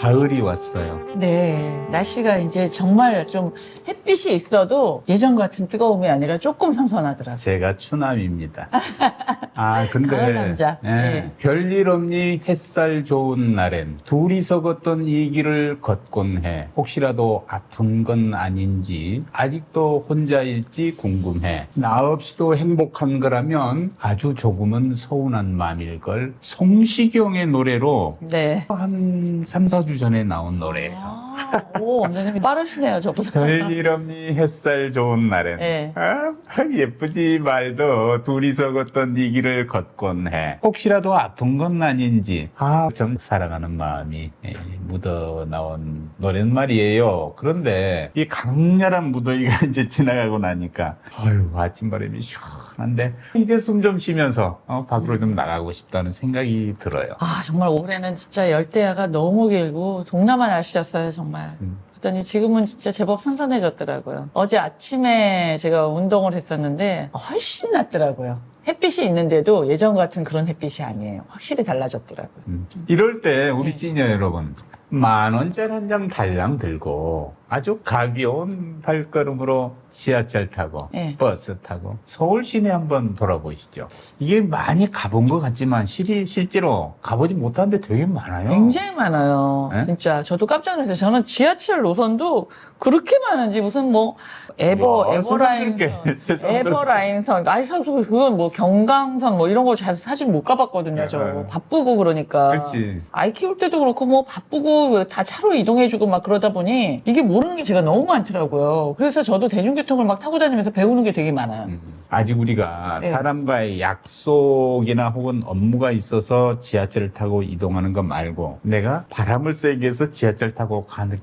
가을이 왔어요. 네, 날씨가 이제 정말 좀 햇빛이 있어도 예전 같은 뜨거움이 아니라 조금 선선하더라고요. 제가 추남입니다. 아, 근데 가을 남자. 예, 네. 별일 없니 햇살 좋은 날엔 둘이서 걷던 이 길을 걷곤 해. 혹시라도 아픈 건 아닌지 아직도 혼자일지 궁금해. 나 없이도 행복한 거라면 아주 조금은 서운한 마음일 걸. 성시경의 노래로 네. 한 3, 4주 전에 나온 노래예요. 아, 오, 원장님이 빠르시네요, 저보다. 별일 없니? 햇살 좋은 날엔. 네. 아, 예쁘지 말도. 둘이서 걷던 이 길을 걷곤 해. 혹시라도 아픈 건 아닌지. 아좀 사랑하는 마음이 예, 묻어 나온 노래는 말이에요. 그런데 이 강렬한 무더위가 이제 지나가고 나니까 아유 아침바람이 시원 한데 이제 숨 좀 쉬면서 어, 밖으로 좀 나가고 싶다는 생각이 들어요 아, 정말 올해는 진짜 열대야가 너무 길고 동남아 날씨였어요, 정말. 음. 그랬더니 지금은 진짜 제법 선선해졌더라고요. 어제 아침에 제가 운동을 했었는데 훨씬 낫더라고요. 햇빛이 있는데도 예전 같은 그런 햇빛이 아니에요. 확실히 달라졌더라고요. 음. 이럴 때 우리 네. 시니어 여러분 만 원짜리 한 장 달랑 들고 아주 가벼운 발걸음으로 지하철 타고 네. 버스 타고 서울 시내 한번 돌아보시죠. 이게 많이 가본 것 같지만 실이 실제로 가보지 못한 데 되게 많아요. 굉장히 많아요. 네? 진짜. 저도 깜짝 놀랐어요. 저는 지하철 노선도 그렇게 많은지 무슨 뭐 에버, 와, 에버라인선, 세상스럽게. 에버라인선. 아니, 사- 그건 뭐 경강선 뭐 이런 거 자- 사실 못 가봤거든요. 저 네. 바쁘고 그러니까. 그렇지. 아이 키울 때도 그렇고 뭐 바쁘고 다 차로 이동해주고 막 그러다 보니 이게 모르는 게 제가 너무 많더라고요. 그래서 저도 대중교통을 막 타고 다니면서 배우는 게 되게 많아요. 음. 아직 우리가 네. 사람과의 약속이나 혹은 업무가 있어서 지하철을 타고 이동하는 것 말고 내가 바람을 쐬기 위해서 지하철 타고 가는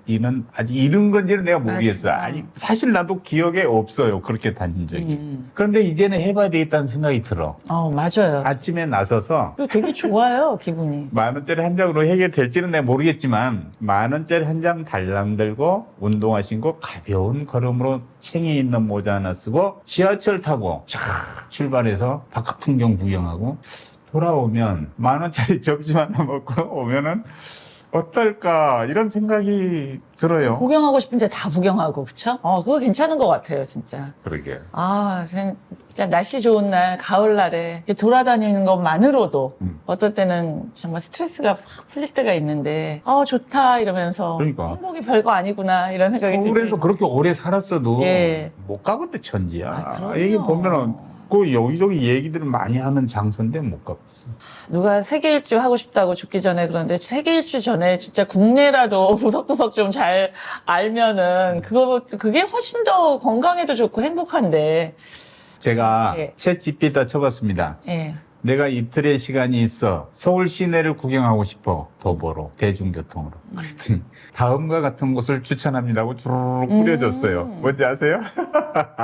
아직 이른 건지는 내가 모르겠어요. 맞아요. 아니 사실 나도 기억에 없어요. 그렇게 다닌 적이. 음. 그런데 이제는 해봐야 되겠다는 생각이 들어. 어 맞아요. 아침에 나서서 그리고 되게 좋아요 기분이. 만 원짜리 한 장으로 해결될지는 내가 모르겠지만 만 원짜리 한 장 달랑 들고 운동화 신고 가벼운 걸음으로 챙이 있는 모자 하나 쓰고 지하철 타고 쫙 출발해서 바깥 풍경 구경하고 돌아오면 만 원짜리 점심 하나 먹고 오면은 어떨까 이런 생각이 들어요. 구경하고 싶은데 다 구경하고 그쵸? 어 그거 괜찮은 것 같아요 진짜. 그러게. 아 그냥 진짜 날씨 좋은 날 가을 날에 이렇게 돌아다니는 것만으로도 음. 어떨 때는 정말 스트레스가 확 풀릴 때가 있는데 아 좋다 이러면서 그러니까. 행복이 별거 아니구나 이런 생각이 서울에서 그렇게 오래 살았어도 예. 못 가본 데 천지야. 아, 그럼요. 이게 보면은 그 여기저기 얘기들을 많이 하는 장소인데 못 가봤어. 누가 세계 일주 하고 싶다고 죽기 전에 그런데 세계 일주 전에 진짜 국내라도 구석구석 좀 잘 알면은 그거 그게 훨씬 더 건강에도 좋고 행복한데 제가 예. 챗 GP에다 쳐봤습니다. 예. 내가 이틀의 시간이 있어 서울 시내를 구경하고 싶어 도보로 대중교통으로 그랬더니 다음과 같은 곳을 추천합니다고 주르륵 뿌려줬어요. 음. 뭔지 아세요?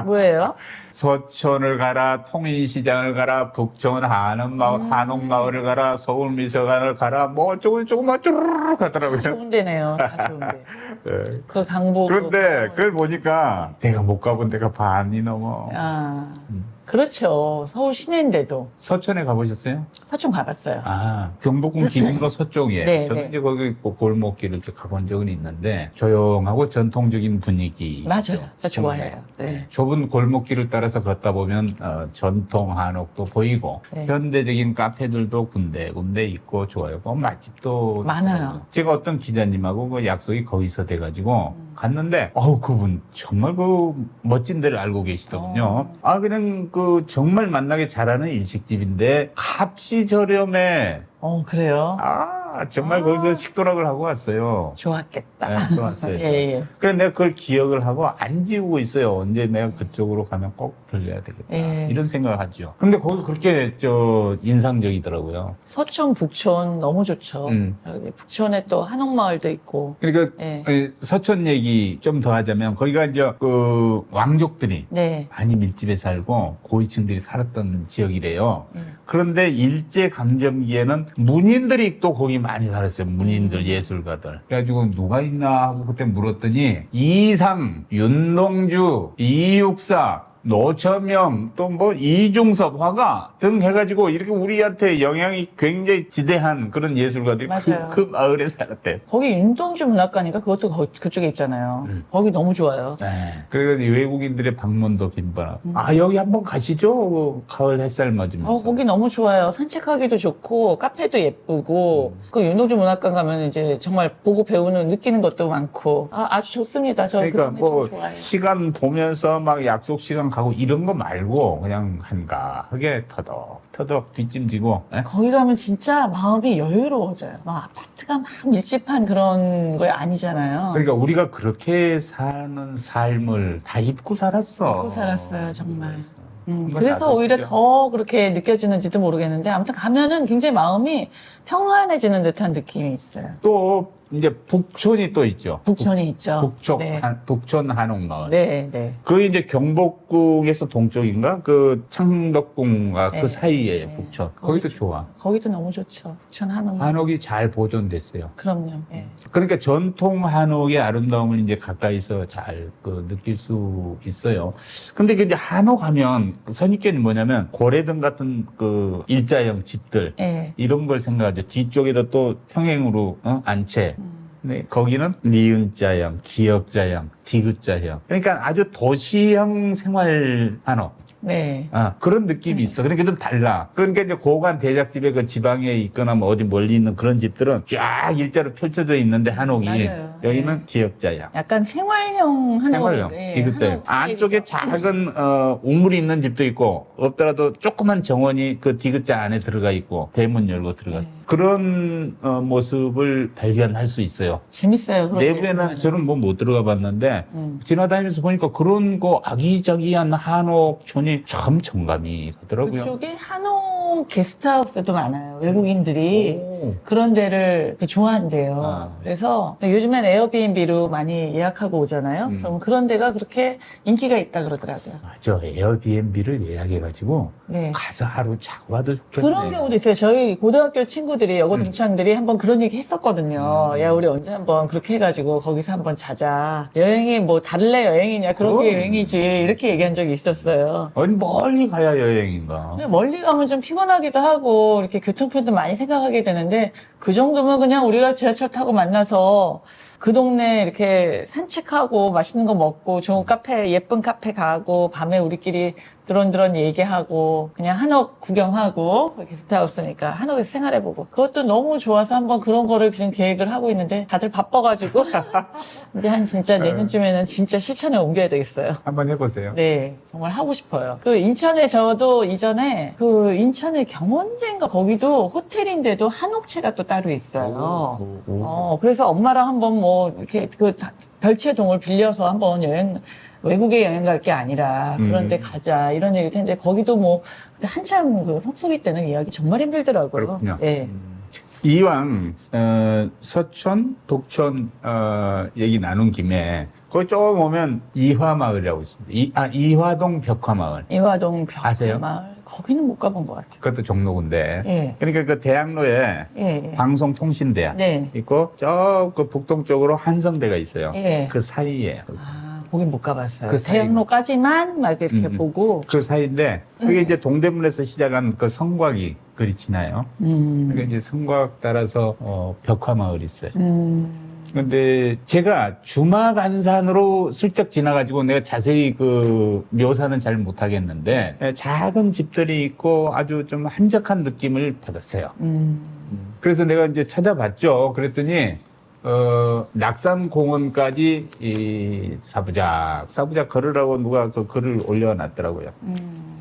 뭐예요? 서촌을 가라, 통인시장을 가라, 북촌 한옥마을, 음. 한옥마을을 가라, 서울미술관을 가라, 뭐 어쩌고 저쩌고 막 주르륵 하더라고요. 좋은 데네요. 다 좋은데. 예. 그 강북. 그런데 그- 그걸 보니까 내가 못 가본 데가 반이 넘어. 아, 음. 그렇죠. 서울 시내인데도 서촌에 가보셨어요? 서촌 가봤어요. 아, 경복궁 기준으로 서쪽이에요. 네, 저는 네. 이제 거기 그 골목길을 이렇게 가본 적은 있는데 조용하고 전통적인 분위기. 맞아요. 저 좋아해요. 네. 좁은 골목길을 따라서 걷다 보면 어, 전통 한옥도 보이고 네. 현대적인 카페들도 군데군데 있고 좋아요. 그 맛집도 많아요. 제가 어떤 기자님하고 그 약속이 거기서 돼가지고 음. 갔는데 어우 그분 정말 그 멋진 데를 알고 계시더군요. 어. 아 그냥 그 정말 만나게 잘하는 일식집인데 값이 저렴해. 어, 그래요? 아 정말 아. 거기서 식도락을 하고 왔어요. 좋았겠다. 네, 좋았어요. 예, 예. 그래 내가 그걸 기억을 하고 안 지우고 있어요. 언제 내가 그쪽으로 가면 꼭 들려야 되겠다. 예. 이런 생각을 하죠. 근데 거기 그렇게 저 인상적이더라고요. 서촌, 북촌 너무 좋죠. 음. 여기 북촌에 또 한옥마을도 있고. 그러니까 예. 에, 서촌 얘기 좀 더 하자면 거기가 이제 그 왕족들이 네. 많이 밀집해 살고 고위층들이 살았던 지역이래요. 음. 그런데 일제 강점기에는 문인들이 또 거기 많이 살았어요. 문인들, 예술가들. 그래가지고 누가 있나 하고 그때 물었더니 이상, 윤동주, 이육사 노처명 또 뭐 이중섭 화가 등 해가지고 이렇게 우리한테 영향이 굉장히 지대한 그런 예술가들이 그, 맞아요. 그 마을에 살았대요. 거기 윤동주 문학관인가 그것도 거- 그쪽에 있잖아요. 음. 거기 너무 좋아요. 네. 그래서 이 외국인들의 방문도 빈번하고 음. 아 여기 한번 가시죠 가을 햇살 맞으면서 어, 거기 너무 좋아요. 산책하기도 좋고, 카페도 예쁘고, 그 윤동주 문학관 가면 이제 정말 보고 배우는, 느끼는 것도 많고, 아, 아주 좋습니다. 저 그러니까 그 동네 뭐참 좋아해요. 시간 보면서 막 약속 시간 가고 이런 거 말고 그냥 한가하게 터덕 터덕 뒷짐지고 예? 거기 가면 진짜 마음이 여유로워져요. 막 아파트가 막 밀집한 그런 거 아니잖아요. 그러니까 우리가 그렇게 사는 삶을 다 잊고 살았어. 잊고 살았어요, 정말. 그래서. 음, 한번 그래서 오히려. 더 그렇게 느껴지는지도 모르겠는데, 아무튼 가면은 굉장히 마음이 평안해지는 듯한 느낌이 있어요. 또 이제 북촌이 또 있죠. 북촌이 있죠. 북촌 네. 한, 북촌 한옥마을. 네, 네. 그게 이제 경복궁에서 동쪽인가? 그 창덕궁과 네. 그 사이에 네. 북촌. 거기 거기도 좀- 좋아. 거기도 너무 좋죠. 북촌 한옥. 한옥이 잘 보존됐어요. 그럼요. 예. 그러니까 전통 한옥의 아름다움을 이제 가까이서 잘 그 느낄 수 있어요. 근데 그 이제 한옥 하면 선입견이 뭐냐면 고래등 같은 그 일자형 집들 예. 이런 걸 생각하죠. 뒤쪽에다 또 평행으로 어? 안채. 음. 네, 거기는 니은자형, 기역자형, 디귿자형. 그러니까 아주 도시형 생활 한옥. 네. 아, 그런 느낌이 있어. 그러니까 좀 달라. 그러니까 이제 고관 대작집에 그 지방에 있거나 뭐 어디 멀리 있는 그런 집들은 쫙 일자로 펼쳐져 있는데 한옥이 맞아요. 여기는 네. 기역자형. 약간 생활형 한옥. 생활형, 예, 디귿자형. 한옥 안쪽에. 작은 어, 우물이 있는 집도 있고 없더라도 조그만 정원이 그 디귿자 안에 들어가 있고 대문 열고 들어가. 네. 그런 어, 모습을 발견할 수 있어요. 재밌어요. 그런 내부에는. 저는 뭐 못 들어가 봤는데 음. 지나다니면서 보니까 그런 거 아기자기한 한옥 촌이 참 정감이 가더라고요. 그쪽에 한옥 게스트하우스도 많아요. 외국인들이 오. 그런 데를 되게 좋아한대요. 아. 그래서 요즘엔 에어비앤비로 많이 예약하고 오잖아요. 음. 그럼 그런 데가 그렇게 인기가 있다 그러더라고요. 맞아 에어비앤비를 예약해가지고 네. 가서 하루 자고 와도 좋겠네. 그런 경우도 있어요. 저희 고등학교 친구들이 여고 동창들이 한번 그런 얘기 했었거든요. 음. 야 우리 언제 한번 그렇게 해가지고 거기서 한번 자자. 여행이 뭐 다를래 여행이냐 그런 게 그럼. 여행이지 이렇게 얘기한 적이 있었어요. 아니 멀리 가야 여행인가. 근데 멀리 가면 좀 피곤하기도 하고 이렇게 교통편도 많이 생각하게 되는데 그 정도면 그냥 우리가 지하철 타고 만나서 그 동네 이렇게 산책하고 맛있는 거 먹고 좋은 카페 예쁜 카페 가고 밤에 우리끼리 드론드론 얘기하고 그냥 한옥 구경하고 게스트하우스니까 한옥에서 생활해보고 그것도 너무 좋아서 한번 그런 거를 지금 계획을 하고 있는데 다들 바빠가지고 이제 한 진짜 내년쯤에는 진짜 실천에 옮겨야 되겠어요. 한번 해보세요. 네, 정말 하고 싶어요. 그 인천에 저도 이전에 그 인천의 경원제인가 거기도 호텔인데도 한옥체가 또 따로 있어요. 오, 오. 어, 그래서 엄마랑 한번 뭐 이렇게 그 다- 별채동을 빌려서 한번 여행 외국에 여행 갈 게 아니라 그런데 음. 가자 이런 얘기를 했는데 거기도 뭐 한참 그 성수기 때는 이야기 정말 힘들더라고요. 그렇군요. 네. 음. 이왕 어, 서촌, 독촌 어, 얘기 나눈 김에 거기 조금 오면 이화마을이라고 있습니다. 이, 아 이화동 벽화마을. 이화동 아세요? 거기는 못 가본 것 같아요. 그것도 종로구인데. 예. 그러니까 그 대학로에 예. 예. 방송통신대학 네. 있고 저그 북동쪽으로 한성대가 있어요. 예. 그 사이에 아, 거긴 못 가봤어요. 그 사이가. 대학로까지만 막 이렇게 음. 보고. 그 사이인데 그게 이제 동대문에서 시작한 그 성곽이 그리 지나요. 음. 그러니까 이제 성곽 따라서 어, 벽화마을이 있어요. 음. 근데 제가 주마간산으로 슬쩍 지나가지고 내가 자세히 그 묘사는 잘 못하겠는데 예, 작은 집들이 있고 아주 좀 한적한 느낌을 받았어요. 음. 그래서 내가 이제 찾아봤죠. 그랬더니 어, 낙산공원까지 이 사부작 사부작 걸으라고 누가 그 글을 올려놨더라고요. 음.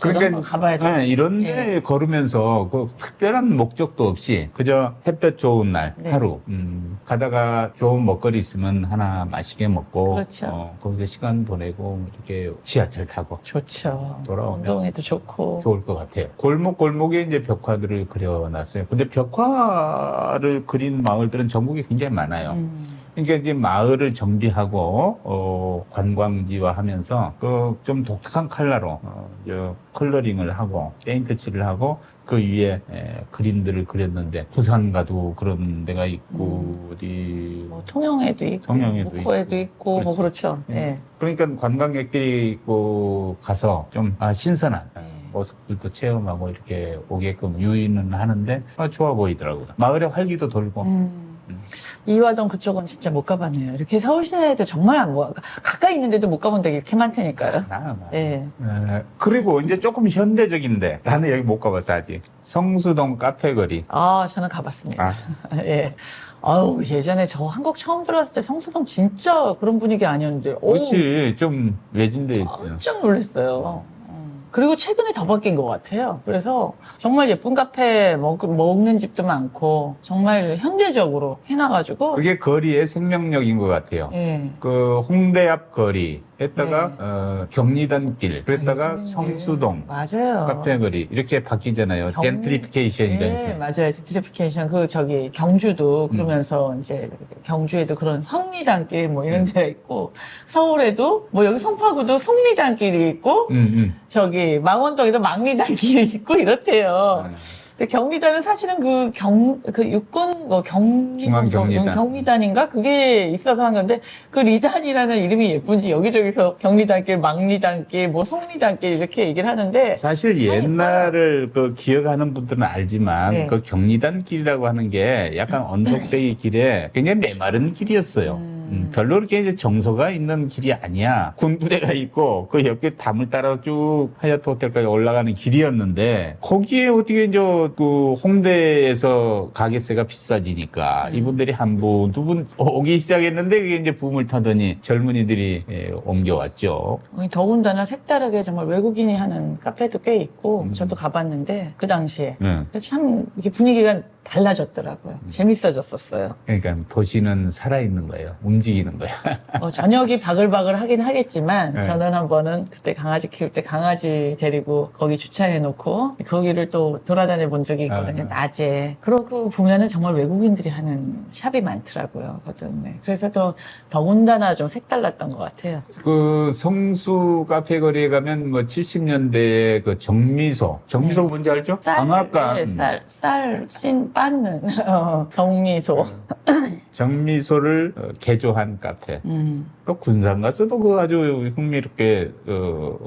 한번 가봐야 돼. 네, 이런데 걸으면서 그 특별한 목적도 없이 그저 햇볕 좋은 날 네. 하루 음, 가다가 좋은 먹거리 있으면 하나 맛있게 먹고 그렇죠. 어, 거기서 시간 보내고 이렇게 지하철 타고 좋죠. 돌아오면 운동에도 좋고. 좋을 것 같아요. 골목 골목에 이제 벽화들을 그려놨어요. 근데 벽화를 그린 마을들은 전국에 굉장히 많아요. 음. 그러니까 이제 마을을 정비하고 어, 관광지화 하면서 그 좀 독특한 컬러로 어, 저 컬러링을 하고 페인트 칠을 하고 그 위에 에, 그림들을 그렸는데 부산 가도 그런 데가 있고 어디 뭐 통영에도 있고, 통영에도 목포에도 있고, 뭐. 그렇죠. 음. 예. 그러니까 관광객들이 있고 가서 좀 아, 신선한 네. 모습들도 체험하고 이렇게 오게끔 유인은 하는데 아, 좋아 보이더라고요. 마을의 활기도 돌고 음. 이화동 그쪽은 진짜 못 가봤네요. 이렇게 서울 시내에도 정말 안 가. 가까이 있는데도 못 가본 데가 이렇게 많다니까요. 아, 예. 에, 그리고 이제 조금 현대적인데 나는 여기 못 가봤어 아직 성수동 카페거리 아, 저는 가봤습니다. 아, 예. 아우, 예전에 저 한국 처음 들어왔을 때 성수동 진짜 그런 분위기 아니었는데. 오, 그렇지 좀 외진돼 있지 깜짝 놀랐어요. 음. 그리고 최근에 더 바뀐 것 같아요. 그래서 정말 예쁜 카페 먹, 먹는 집도 많고 정말 현대적으로 해놔가지고 그게 거리의 생명력인 것 같아요 예. 그 홍대 앞 거리 했다가 네. 어, 경리단길 그랬다가 아, 성수동 맞아요. 카페거리 이렇게 바뀌잖아요 경- 젠트리피케이션이라면서 네, 맞아요. 젠트리피케이션. 그, 저기, 경주도 그러면서 이제 경주에도 그런 성리단길 뭐 이런 데가 있고, 서울에도 뭐 여기 송파구도 송리단길이 있고, 음, 음. 저기 망원동에도 망리단길이 있고 이렇대요. 음. 근데 경리단은 사실은 그 경, 그 육군, 뭐 경, 중앙경리단. 경- 경리단인가? 그게 있어서 한 건데, 그 리단이라는 이름이 예쁜지 여기저기서 경리단길, 망리단길, 뭐 송리단길 이렇게 얘기를 하는데, 사실 옛날을 그 기억하는 분들은 알지만 네. 그 경리단 길이라고 하는 게 약간 언덕배기 길에 굉장히 메마른 길이었어요. 음. 음, 별로 그렇게 이제 정서가 있는 길이 아니야. 군부대가 있고 그 옆에 담을 따라 쭉 하얏트 호텔까지 올라가는 길이었는데 거기에 어떻게 이제 그 홍대에서 가게세가 비싸지니까 음. 이분들이 한 분, 두 분 오기 시작했는데 그게 이제 붐을 타더니 젊은이들이 예, 옮겨왔죠. 더군다나 색다르게 정말 외국인이 하는 카페도 꽤 있고, 음. 저도 가봤는데, 그 당시에. 네. 그래서 참, 이렇게 분위기가 달라졌더라고요. 재밌어졌었어요. 그러니까 도시는 살아있는 거예요. 움직이는 거야. 어, 저녁이 바글바글 하긴 하겠지만, 네. 저는 한 번은 그때 강아지 키울 때 강아지 데리고 거기 주차해 놓고, 거기를 또 돌아다녀 본 적이 있거든요. 아. 낮에. 그러고 보면은 정말 외국인들이 하는 샵이 많더라고요. 거든. 네. 그래서 또 더군다나 좀 색달랐던 것 같아요. 그 성수 카페 거리에 가면 뭐 70년대의 그 정미소. 정미소 네. 뭔지 알죠? 쌀, 방앗간. 네, 쌀, 쌀, 찐, 빠는, 어, 정미소. 정미소를 어, 개조한 카페. 음. 또 군산 가서도 그 아주 흥미롭게 어,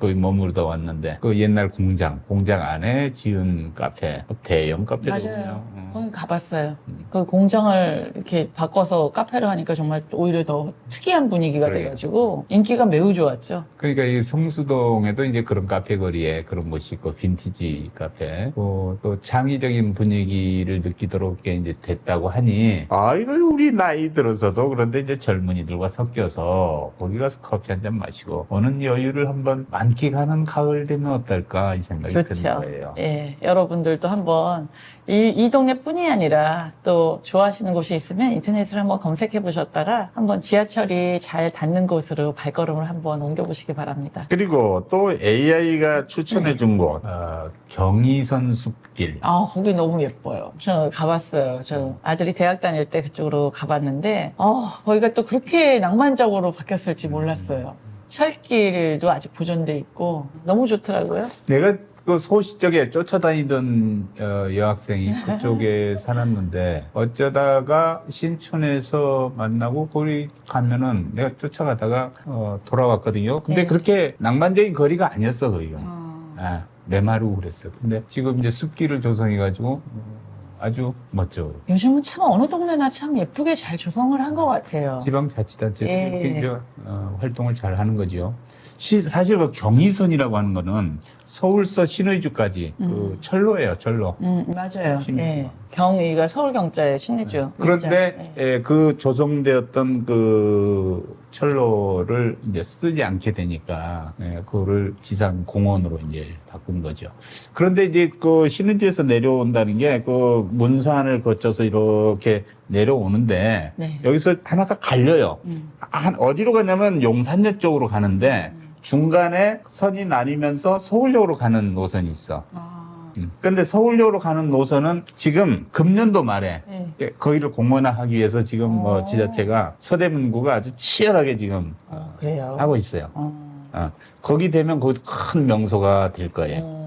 거기 머무르다 왔는데 그 옛날 공장, 공장 안에 지은 카페, 대형 카페거든요. 맞아요. 어. 거기 가봤어요. 음. 그 공장을 이렇게 바꿔서 카페로 하니까 정말 오히려 더 특이한 분위기가 그래요. 돼가지고 인기가 매우 좋았죠. 그러니까 이 성수동에도 이제 그런 카페 거리에 그런 곳이 있고 빈티지 카페 또, 또 창의적인 분위기를 느끼도록 이게 이제 됐다고 하니 아 이거 우리 나이 들어서도 그런데 이제 젊은이들과 섞여서 거기 가서 커피 한 잔 마시고 오는 여유를 한번 만 끽하는 가을 되면 어떨까 이 생각이 드는. 거예요. 예, 여러분들도 한번 이, 이 동네뿐이 아니라 또 좋아하시는 곳이 있으면 인터넷으로 한번 검색해 보셨다가 한번 지하철이 잘 닿는 곳으로 발걸음을 한번 옮겨 보시기 바랍니다. 그리고 또 AI가 추천해 준 곳, 어, 경의선 숲길. 아, 거기 너무 예뻐요. 저 가봤어요. 저 아들이 대학 다닐 때 그쪽으로 가봤는데, 어, 거기가 또 그렇게 낭만적으로 바뀌었을지 몰랐어요. 철길도 아직 보존돼 있고, 너무 좋더라고요. 내가 그 소시적에 쫓아다니던 어, 여학생이 그쪽에 살았는데 어쩌다가 신촌에서 만나고 거기 가면은 내가 쫓아가다가 어, 돌아왔거든요. 근데 네. 그렇게 낭만적인 거리가 아니었어 거기가. 어, 아, 메마르고 그랬어. 근데 지금 이제 숲길을 조성해가지고 어, 아주 멋져. 요즘은 참 어느 동네나 참 예쁘게 잘 조성을 한 것 같아요. 지방자치단체들이 예. 이렇게 이제, 어, 활동을 잘 하는 거죠. 시- 사실 그 경의선이라고 하는 거는 서울서 신의주까지 그 철로예요, 철로. 음, 맞아요. 신의주. 예. 경의가 서울 경자의 신의주. 그런데 있죠. 예, 그 조성되었던 그 철로를 이제 쓰지 않게 되니까 예, 그거를 지상 공원으로 이제 바꾼 거죠. 그런데 이제 그 신의주에서 내려온다는 게 그 문산을 거쳐서 이렇게 내려오는데 네. 여기서 하나가 갈려요. 음. 한 어디로 가냐면 용산역 쪽으로 가는데 중간에 선이 나뉘면서 서울역으로 가는 노선이 있어. 아, 음. 근데 서울역으로 가는 노선은 지금 금년도 말에 네. 예, 거기를 공원화하기 위해서 지금 뭐 어. 지자체가 서대문구가 아주 치열하게 지금 어, 그래요. 하고 있어요. 어. 어, 거기 되면 거기 큰 명소가 될 거예요. 어.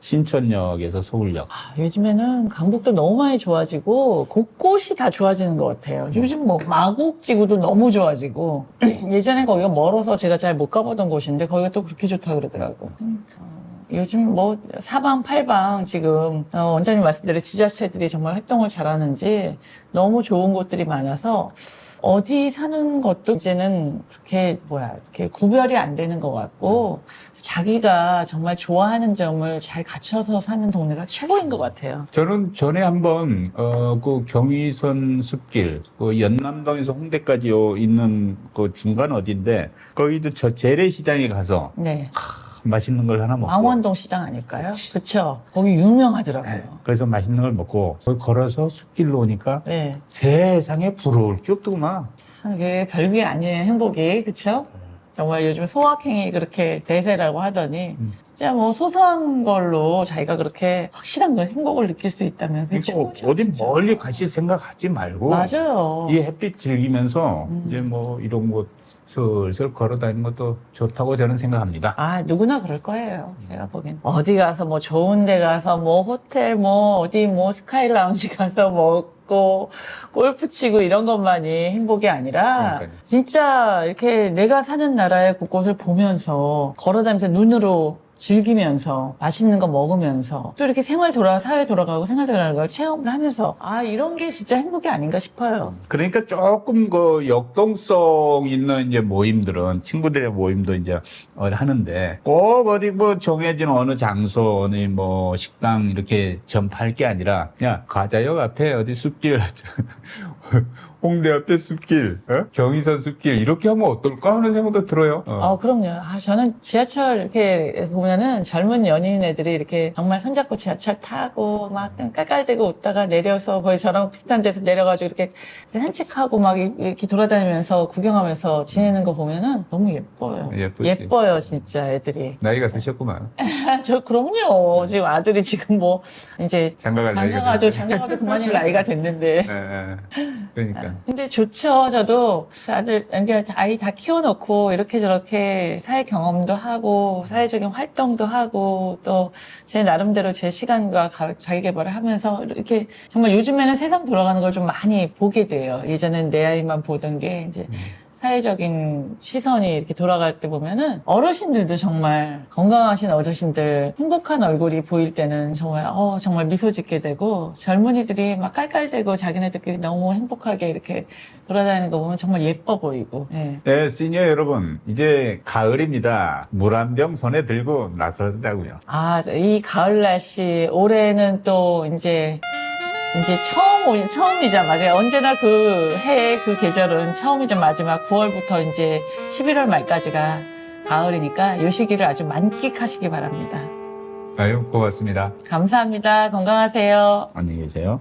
신촌역에서 서울역. 아, 요즘에는 강북도 너무 많이 좋아지고 곳곳이 다 좋아지는 것 같아요. 요즘 뭐 마곡지구도 너무 좋아지고 예전에 거기가 멀어서 제가 잘 못 가보던 곳인데 거기가 또 그렇게 좋다 그러더라고. 음, 어, 요즘 뭐 사방 팔방 지금 어, 원장님 말씀대로 지자체들이 정말 활동을 잘하는지 너무 좋은 곳들이 많아서 어디 사는 것도 이제는 그렇게 뭐야 이렇게 구별이 안 되는 것 같고 자기가 정말 좋아하는 점을 잘 갖춰서 사는 동네가 최고인 것 같아요. 저는 전에 한번 어, 그 경의선 숲길, 그 연남동에서 홍대까지 요 있는 그 중간 어딘데 거기도 저 재래시장에 가서 네, 맛있는 걸 하나 먹고 망원동 시장 아닐까요? 그렇죠. 거기 유명하더라고요. 네, 그래서 맛있는 걸 먹고 거기 걸어서 숲길로 오니까 네, 세상에 부러울 게 없더구만. 참 이게 별게 아니에요 행복이 그렇죠? 정말 요즘 소확행이 그렇게 대세라고 하더니 음. 진짜 뭐 소소한 걸로 자기가 그렇게 확실한 걸 행복을 느낄 수 있다면 그게 그러니까 최고죠, 어디. 멀리 가실 생각하지 말고 맞아요. 이 햇빛 즐기면서 음. 이제 뭐 이런 곳 슬슬 걸어 다니는 것도 좋다고 저는 생각합니다. 아, 누구나 그럴 거예요. 제가 보기엔. 어디 가서 뭐 좋은 데 가서 뭐 호텔 뭐 어디 뭐 스카이 라운지 가서 먹고 골프 치고 이런 것만이 행복이 아니라 그러니까요. 진짜 이렇게 내가 사는 나라의 곳곳을 보면서 걸어 다니면서 눈으로 즐기면서 맛있는 거 먹으면서 또 이렇게 생활 돌아 사회 돌아가고 생활 돌아가는 걸 체험을 하면서 아 이런 게 진짜 행복이 아닌가 싶어요. 그러니까 조금 그 역동성 있는 이제 모임들은 친구들의 모임도 이제 어, 하는데 꼭 어디 뭐 정해진 어느 장소 어느 뭐 식당 이렇게 전파할 게 아니라 그냥 가자역 앞에 어디 숲길 홍대 앞에 숲길 어? 경의선 숲길 이렇게 하면 어떨까 하는 생각도 들어요. 어. 아, 그럼요. 아, 저는 지하철 이렇게 보면은 젊은 연인 애들이 이렇게 정말 손잡고 지하철 타고 막 깔깔대고 웃다가 내려서 거의 저랑 비슷한 데서 내려가지고 이렇게 산책하고 막 이렇게 돌아다니면서 구경하면서 지내는 거 보면은 너무 예뻐요. 예쁘지. 예뻐요, 진짜 애들이. 나이가 드셨구만. 아, 저 그럼요. 지금 아들이 지금 뭐 이제 장가갈 나이가 장가가도. 장가가도 그만일 나이가 됐는데. 예, 예. 그러니까. 근데 좋죠. 저도 아들, 그러니까 아이 다 키워놓고 이렇게 저렇게 사회 경험도 하고 사회적인 활동도 하고 또 제 나름대로 제 시간과 가- 자기 개발을 하면서 이렇게 정말 요즘에는 세상 돌아가는 걸 좀 많이 보게 돼요. 예전엔 내 아이만 보던 게 이제 사회적인 시선이 이렇게 돌아갈 때 보면은 어르신들도 정말 건강하신 어르신들 행복한 얼굴이 보일 때는 정말 어 정말 미소 짓게 되고 젊은이들이 막 깔깔대고 자기네들끼리 너무 행복하게 이렇게 돌아다니는 거 보면 정말 예뻐 보이고 네. 네, 시니어 여러분, 이제 가을입니다. 물 한 병 손에 들고 나서자고요. 아, 이 가을 날씨 올해는 또 이제 이제 처음 올 처음이자 맞아요. 언제나 그 해의 그 계절은 처음이자 마지막 9월부터 이제 11월 말까지가 가을이니까 이 시기를 아주 만끽하시기 바랍니다. 아유, 고맙습니다. 감사합니다. 건강하세요. 안녕히 계세요.